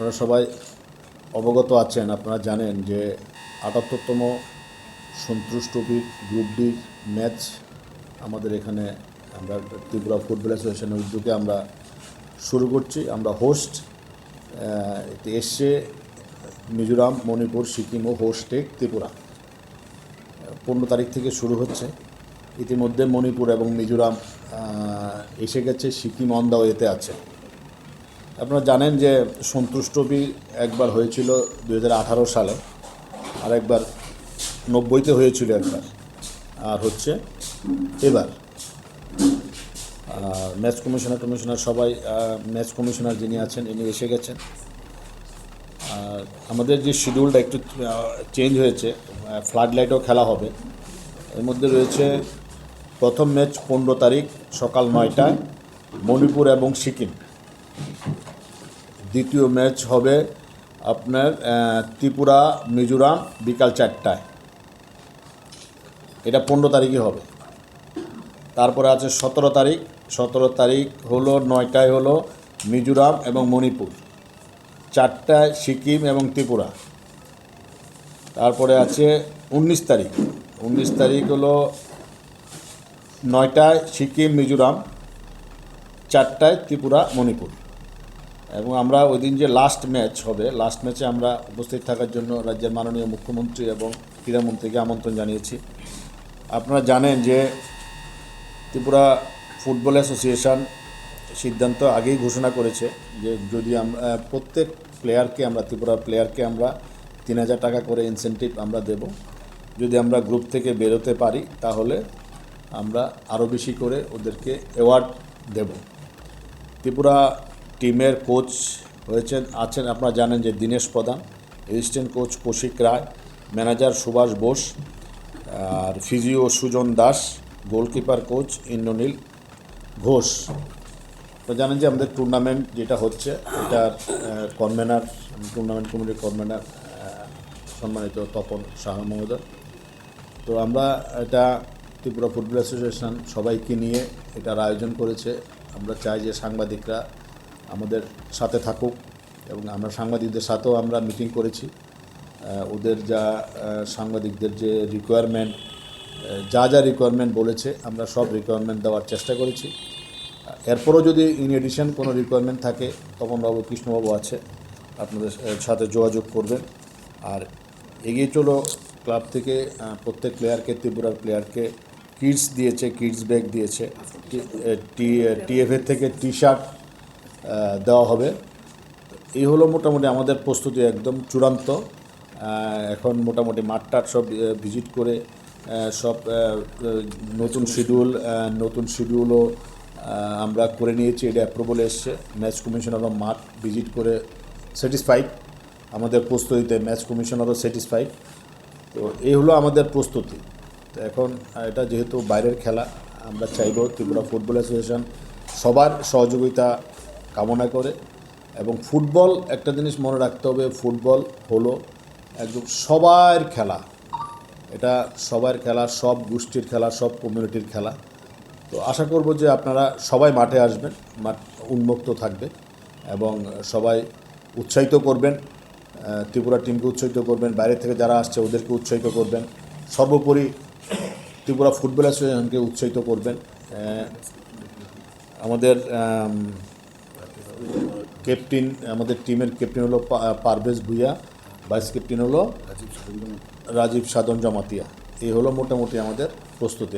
আপনারা সবাই অবগত আছেন, আপনারা জানেন যে আটাত্তরতম সন্তোষ ট্রফির গ্রুপ ডির ম্যাচ আমাদের এখানে আমরা ত্রিপুরা ফুটবল অ্যাসোসিয়েশনের উদ্যোগে আমরা শুরু করছি। আমরা হোস্ট এসছে মিজোরাম, মণিপুর, সিকিম ও হোস্টেক ত্রিপুরা। পনেরো তারিখ থেকে শুরু হচ্ছে। ইতিমধ্যে মণিপুর এবং মিজোরাম এসে গেছে, সিকিম অন ওয়েতে আছে। আপনারা জানেন যে সন্তোষ ট্রফি একবার হয়েছিল দু হাজার আঠারো সালে, আর একবার নব্বইতে হয়েছিল একবার। আর হচ্ছে এবার। ম্যাচ কমিশনার কমিশনার সবাই ম্যাচ কমিশনার যিনি আছেন, ইনি এসে গেছেন। আর আমাদের যে শিডিউলটা একটু চেঞ্জ হয়েছে ফ্লাড লাইটও খেলা হবে। এর মধ্যে রয়েছে প্রথম ম্যাচ পনেরো তারিখ সকাল নয়টায় মণিপুর এবং সিকিম। দ্বিতীয় ম্যাচ হবে আপনার ত্রিপুরা, মিজোরাম বিকাল চারটায়। এটা পনেরো তারিখে হবে। তারপরে আছে সতেরো তারিখ। সতেরো তারিখ হলো, নয়টায় হলো মিজোরাম এবং মণিপুর। চারটায় সিকিম এবং ত্রিপুরা। তারপরে আছে উনিশ তারিখ। উনিশ তারিখ হলো নয়টায় সিকিম, মিজোরাম। চারটায় ত্রিপুরা, মণিপুর। এবং আমরা ওই দিন যে লাস্ট ম্যাচ হবে লাস্ট ম্যাচে আমরা উপস্থিত থাকার জন্য রাজ্যের মাননীয় মুখ্যমন্ত্রী এবং ক্রীড়ামন্ত্রীকে আমন্ত্রণ জানিয়েছি। আপনারা জানেন যে ত্রিপুরা ফুটবল অ্যাসোসিয়েশন সিদ্ধান্ত আগেই ঘোষণা করেছে যে যদি আমরা প্রত্যেক প্লেয়ারকে আমরা, ত্রিপুরা প্লেয়ারকে আমরা তিন হাজার টাকা করে ইনসেন্টিভ আমরা দেব। যদি আমরা গ্রুপ থেকে বেরোতে পারি, তাহলে আমরা আরও বেশি করে ওদেরকে অ্যাওয়ার্ড দেব। ত্রিপুরা টিমের কোচ হয়েছেন, আছেন আপনারা জানেন যে Dinesh Pradhan, assistant coach Kaushik Roy, manager Subhash Bose, আর physio Sujan Das, goalkeeper coach Indranil Ghosh. তো জানেন যে আমাদের টুর্নামেন্ট যেটা হচ্ছে, এটার কনভেনার, টুর্নামেন্ট কমিটির কনভেনার সম্মানিত তপন শাহ মহোদয়। তো আমরা এটা ত্রিপুরা ফুটবল অ্যাসোসিয়েশন সবাইকে নিয়ে এটার আয়োজন করেছে। আমরা চাই যে সাংবাদিকরা আমাদের সাথে থাকুক এবং আমরা সাংবাদিকদের সাথেও আমরা মিটিং করেছি। ওদের যা সাংবাদিকদের যে রিকোয়ারমেন্ট যা যা রিকোয়ারমেন্ট বলেছে, আমরা সব রিকোয়ারমেন্ট দেওয়ার চেষ্টা করেছি। এরপরও যদি ইন এডিশন কোনো রিকোয়ারমেন্ট থাকে, তপনবাবু, কৃষ্ণবাবু আছে, আপনাদের সাথে যোগাযোগ করবেন। আর এগিয়ে চলো, ক্লাব থেকে প্রত্যেক প্লেয়ারকে ত্রিপুরার প্লেয়ারকে কিডস দিয়েছে কিডস ব্যাগ দিয়েছে টিএফের থেকে টি শার্ট দেওয়া হবে। এই হলো মোটামুটি আমাদের প্রস্তুতি একদম চূড়ান্ত। এখন মোটামুটি মাঠটাট সব ভিজিট করে সব নতুন শিডিউল নতুন শিডিউলও আমরা করে নিয়েছি। এটা অ্যাপ্রুভাল এসছে। ম্যাচ কমিশন কমিশনারও মাঠ ভিজিট করে স্যাটিসফাইড আমাদের প্রস্তুতিতে ম্যাচ কমিশন কমিশনারও স্যাটিসফাইড তো এই হলো আমাদের প্রস্তুতি। তো এখন এটা যেহেতু বাইরের খেলা, আমরা চাইব ত্রিপুরা ফুটবল অ্যাসোসিয়েশন সবার সহযোগিতা কামনা করে। এবং ফুটবল একটা জিনিস মনে রাখতে হবে ফুটবল হলো একদম সবার খেলা। এটা সবার খেলা সব গোষ্ঠীর খেলা সব কমিউনিটির খেলা। তো আশা করব যে আপনারা সবাই মাঠে আসবেন মাঠ উন্মুক্ত থাকবে এবং সবাই উৎসাহিত করবেন ত্রিপুরা টিমকে উৎসাহিত করবেন বাইরে থেকে যারা আসছে ওদেরকে উৎসাহিত করবেন। সর্বোপরি ত্রিপুরা ফুটবল অ্যাসোসিয়েশনকে উৎসাহিত করবেন। আমাদের আম, ক্যাপ্টেন আমাদের টিমের ক্যাপ্টেন হলো পারভেজ ভুইয়া ভাইস ক্যাপ্টেন হলো রাজীব সাধন জমাতিয়া। এই হলো মোটামুটি আমাদের প্রস্তুতি।